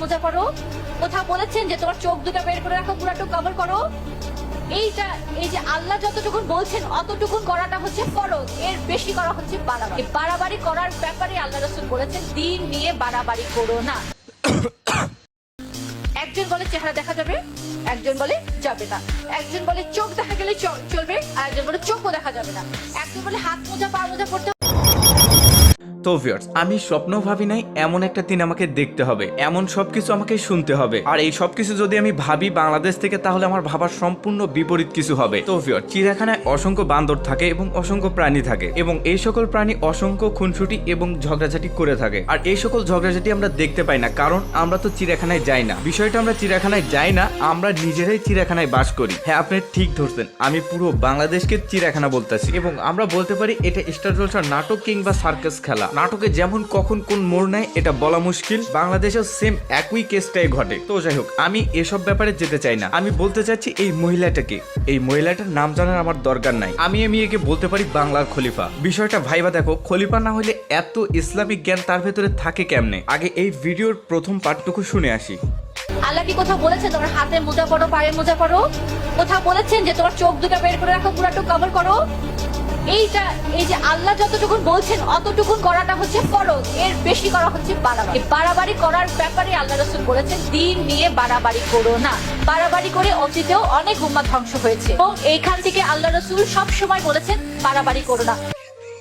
মোজা পরো কোথাও বলেছেন যে তোমার চোখ দুটো বের করে রাখো, পুরাটুকু কভার করো। এইটা, এই যে আল্লাহ যতটুকুন বলছেন, অতটুকুন করাটা হচ্ছে ফরজ। এর বেশি করা হচ্ছে বাড়াবাড়ি। বাড়াবাড়ি করার ব্যাপারে আল্লাহ রসুল বলেছেন, দিন নিয়ে বাড়াবাড়ি করো না। একজন বলে চেহারা দেখা যাবে, একজন বলে যাবে না। একজন বলে চোখ দেখা গেলে চলবে, আর একজন বলে চোখও দেখা যাবে না। একজন বলে হাত মোজা, পা মোজা পড়তে তো ভিউয়ার্স আমি স্বপ্ন ভাবি নাই এমন একটা দিন আমাকে দেখতে হবে। এমন সবকিছু আমাকে শুনতে হবে। আর এই সবকিছু যদি আমি ভাবি বাংলাদেশ থেকে, তাহলে আমার ভাবার সম্পূর্ণ বিপরীত কিছু হবে। তো ভিউয়ার চিড়িয়াখানায় অসংখ্য বান্দর থাকে এবং অসংখ্য প্রাণী থাকে এবং এই সকল প্রাণী অসংখ্য খুনসুটি এবং ঝগড়াঝাটি করে থাকে। আর এই সকল ঝগড়াঝাটি আমরা দেখতে পাই না, কারণ আমরা তো চিড়িয়াখানায় যাই না। বিষয়টা আমরা চিড়িয়াখানায় যাই না, আমরা নিজেরাই চিড়িয়াখানায় বাস করি। হ্যাঁ আপনি ঠিক ধরছেন, আমি পুরো বাংলাদেশকে চিড়িয়াখানা বলতেছি এবং আমরা বলতে পারি এটা স্টার জলসার নাটক কিংবা সার্কাস খেলা। নাটকে যেমন কখন কোন মোড় নেয়, এটা বলা মুশকিল। বাংলাদেশেও সেম একই কেসটাই ঘটে। তো যাই হোক, আমি এসব ব্যাপারে যেতে চাই না। আমি বলতে চাচ্ছি এই মহিলাটাকে। এই মহিলাটার নাম জানার আমার দরকার নাই। আমি আমি একে বলতে পারি বাংলার খলিফা। বিষয়টা ভাইবা দেখো, খলিফা না হলে এত ইসলামিক জ্ঞান তার ভেতরে থাকে কেমনে? আগে এই ভিডিওর প্রথম পার্টটুকু শুনে আসি। আল্লাহ কি কোথাও বলেছেন তোমার হাতে মোজা পরো, পায়ে মোজা পরো? কোথাও বলেছেন যে তোমার চোখ দুটো বের করে রাখো, পুরাটুকু কভার করো? এইটা, এই যে আল্লাহ যতটুকুন বলছেন, অতটুকুন করাটা হচ্ছে ফরজ। এর বেশি করা হচ্ছে বাড়াবাড়ি। বাড়াবাড়ি করার ব্যাপারে আল্লাহ রসুল বলেছেন, দিন নিয়ে বাড়াবাড়ি করো না। বাড়াবাড়ি করে অতীতেও অনেক উম্মা ধ্বংস হয়েছে। এবং এইখান থেকে আল্লাহ রসুল সব সময় বলেছেন, বাড়াবাড়ি করো না।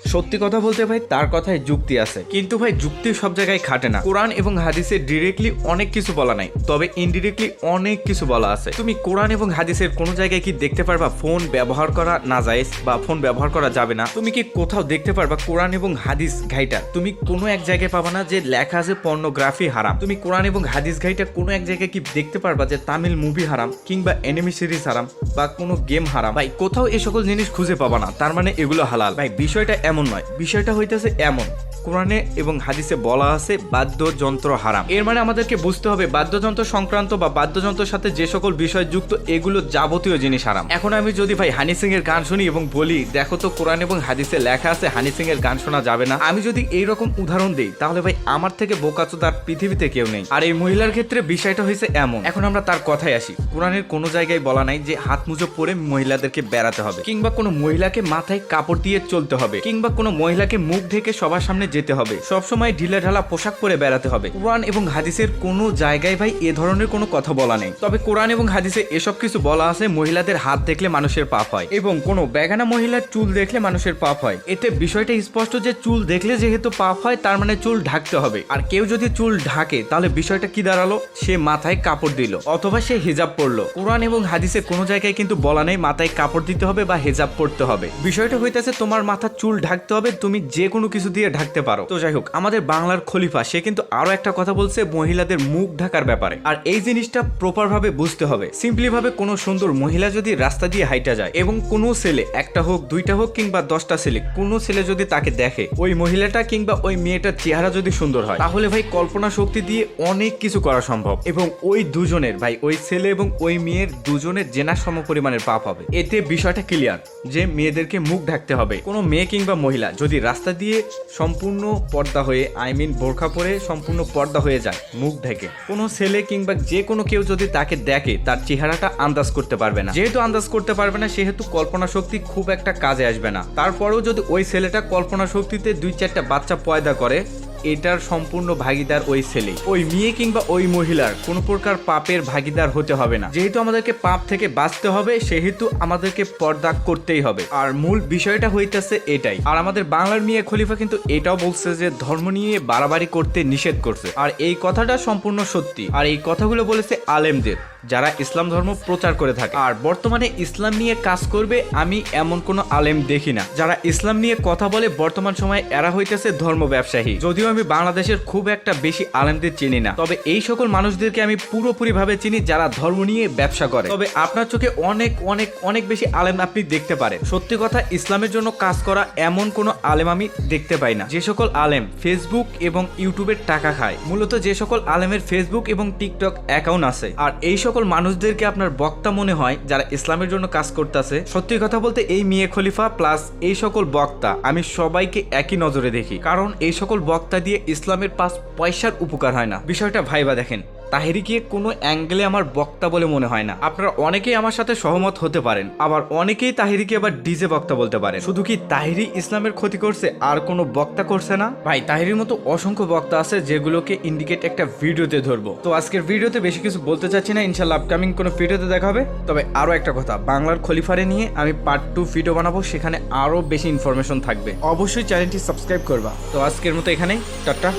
সত্যি কথা বলতে ভাই, তার কথায় যুক্তি আছে। কিন্তু ভাই, যুক্তি সব জায়গায় খাটে না। কোরআন এবং হাদিসে ডিরেক্টলি অনেক কিছু বলা নাই। তবে ইনডিরেক্টলি অনেক কিছু বলা আছে। তুমি কোরআন এবং হাদিসের কোনো জায়গায় কি দেখতে পারবা ফোন ব্যবহার করা না যায় বা ফোন ব্যবহার করা যাবে না? তুমি কি কোথাও দেখতে পারবা কোরআন এবং হাদিস ঘাইটা? তুমি কোনো এক জায়গায় পাবা না যে লেখা আছে পর্নোগ্রাফি হারাম। তুমি কোরআন এবং হাদিস ঘাইটা কোনো এক জায়গায় কি দেখতে পারবা যে তামিল মুভি হারাম কিংবা এনিমি সিরিজ হারাম বা কোনো গেম হারাম? ভাই, কোথাও এই সকল জিনিস খুঁজে পাবা না। তার মানে এগুলো হালাল। ভাই, বিষয়টা এমন নয়। বিষয়টা হইতেছে এমন। কোরআনে এবং হাদিসে বলা আছে বাদ্যযন্ত্র হারাম। এর মানে আমাদেরকে বুঝতে হবে বাদ্যযন্ত্র সংক্রান্ত বা বাদ্যযন্ত্রের সাথে যে সকল বিষয় যুক্ত, এগুলো যাবতীয় জিনিস হারাম। এখন আমি যদি ভাই হানি সিং এর গান শুনি এবং বলি, দেখো তো কোরআন এবং হাদিসে লেখা আছে, হানি সিং এর গান শোনা যাবে না। আমি যদি এইরকম উদাহরণ দিই, তাহলে ভাই আমার থেকে বোকাচো তার পৃথিবীতে কেউ নেই। আর এই মহিলার ক্ষেত্রে বিষয়টা হয়েছে এমন। এখন আমরা তার কথায় আসি। কোরআনের কোনো জায়গায় বলা নাই যে হাত মুজো পরে মহিলাদেরকে বেড়াতে হবে। কিংবা কোনো মহিলাকে মাথায় কাপড় দিয়ে চলতে হবে। কিংবা কোনো মহিলাকে মুখ ঢেকে সবার সামনে যেতে হবে। সবসময় ঢিলা ঢালা পোশাক পরে বেড়াতে হবে। কোরআন এবং হাদিসের কোনো জায়গায় ভাই এ ধরনের কোনো কথা বলা নেই। তবে কোরআন এবং হাদিসে এসব কিছু বলা আছে মহিলাদের হাত দেখলে মানুষের পাপ হয় এবং কোনো বেগানা মহিলার চুল দেখলে মানুষের পাপ হয়। এতে বিষয়টা স্পষ্ট যে চুল দেখলে যেহেতু পাপ হয়, তার মানে চুল ঢাকতে হবে। আর কেউ যদি চুল ঢাকে, তাহলে বিষয়টা কি দাঁড়াল? সে মাথায় কাপড় দিল অথবা সে হিজাব পরলো। কোরআন এবং হাদিসে কোনো জায়গায় কিন্তু বলা নেই মাথায় কাপড় দিতে হবে বা হেজাব পড়তে হবে। বিষয়টা হইতেছে তোমার মাথার চুল ঢাকতে হবে, তুমি যে কোনো কিছু দিয়ে ঢাকতে পারো। তো যাই হোক, আমাদের বাংলার খলিফা, সে কিন্তু আরও একটা কথা বলছে মহিলাদের মুখ ঢাকার ব্যাপারে। আর এই জিনিসটা প্রপার ভাবে বুঝতে হবে। সিম্পলি ভাবে কোনো সুন্দর মহিলা যদি রাস্তা দিয়ে হাইটা যায়, এবং কোনো ছেলে, একটা হোক, দুইটা হোক, কিংবা দশটা ছেলে, কোনো ছেলে যদি তাকে দেখে, ওই মহিলাটা কিংবা ওই মেয়েটার চেহারা যদি সুন্দর হয়, তাহলে ভাই কল্পনা শক্তি দিয়ে অনেক কিছু করা সম্ভব। এবং ওই দুজনের, ভাই, ওই ছেলে এবং ওই মেয়ের দুজনের জেনা সম পরিমাণের পাপ হবে। এতে বিষয়টা ক্লিয়ার যে মেয়েদেরকে মুখ ঢাকতে হবে। কোনো মেয়ে কিংবা মহিলা যদি রাস্তা দিয়ে সম্পূর্ণ পর্দা হয়ে আই মিন বোরখা পরে সম্পূর্ণ পর্দা হয়ে যায়, মুখ ঢেকে। কোনো ছেলে কিংবা যে কোনো কেউ যদি তাকে দেখে, তার চেহারাটা আন্দাজ করতে পারবে না। যেহেতু আন্দাজ করতে পারবে না, সেহেতু কল্পনা শক্তি খুব একটা কাজে আসবে না। তারপরেও যদি ওই ছেলেটা কল্পনা শক্তিতে দুই চারটা বাচ্চা পয়দা করে এটার সম্পূর্ণ ভাগিদার ওই ছেলে। ওই মেয়ে কিংবা ওই মহিলার কোনো প্রকার পাপের ভাগিদার হতে হবে না। যেহেতু আমাদেরকে পাপ থেকে বাঁচতে হবে, সেহেতু আমাদেরকে পর্দা করতেই হবে। আর মূল বিষয়টা হইতেছে এটাই। আর আমাদের বাংলার মিয়া খলিফা কিন্তু এটাও বলছে যে, ধর্ম নিয়ে বাড়াবাড়ি করতে নিষেধ করছে। আর এই কথাটা সম্পূর্ণ সত্যি। আর এই কথাগুলো বলেছে আলেমদের। যারা ইসলাম ধর্ম প্রচার করে থাকে। আর বর্তমানে ইসলাম নিয়ে কাজ করবে আমি এমন কোনো আলেম দেখি না। যারা ইসলাম নিয়ে কথা বলে বর্তমান সময়ে এরা হইতেছে ধর্ম ব্যবসায়ী। যদিও আমি বাংলাদেশের খুব একটা বেশি আলেমদের চিনি না। তবে এই সকল মানুষদেরকে আমি পুরোপুরি ভাবে চিনি যারা ধর্ম নিয়ে ব্যবসা করে। তবে আপনার চোখে অনেক অনেক অনেক বেশি আলেম আপনি দেখতে পারেন। সত্যি কথা, ইসলামের জন্য কাজ করা এমন কোনো আলেম আমি দেখতে পাই না। যে সকল আলেম ফেসবুক এবং ইউটিউবের টাকা খায়। মূলত যে সকল আলেমের ফেসবুক এবং টিকটক অ্যাকাউন্ট আছে। আর এই সকল মানুষদেরকে আপনার বক্তা মনে হয় যারা ইসলামের জন্য কাজ করতেছে, সত্যি কথা বলতে এই মিয়ে খলিফা প্লাস এই সকল বক্তা, আমি সবাইকে একই নজরে দেখি। কারণ এই সকল বক্তা দিয়ে ইসলামের পাঁচ পয়সার উপকার হয় না। বিষয়টা ভাইবা দেখেন। তাহিরিকে কোনো অ্যাঙ্গেলে আমার বক্তা বলে মনে হয় না। আপনারা অনেকেই আমার সাথে সহমত হতে পারেন, আবার অনেকেই তাহিরিকে আবার ডিজে বক্তা বলতে পারেন। শুধু কি তাহিরি ইসলামের ক্ষতি করছে আর কোনো বক্তা করছে না? ভাই, তাহিরির মতো অসংখ্য বক্তা আছে যেগুলোকে ইন্ডিকেট একটা ভিডিওতে ধরবো। তো আজকের ভিডিওতে বেশি কিছু বলতে চাচ্ছি না ইনশাল্লাহ আপকামিং কোনো ভিডিওতে দেখা হবে। তবে আরও একটা কথা, বাংলার খলিফারে নিয়ে আমি পার্ট টু ভিডিও বানাবো, সেখানে আরও বেশি ইনফরমেশন থাকবে। অবশ্যই চ্যানেলটি সাবস্ক্রাইব করবা। তো আজকের মতো এখানেই, টাটা।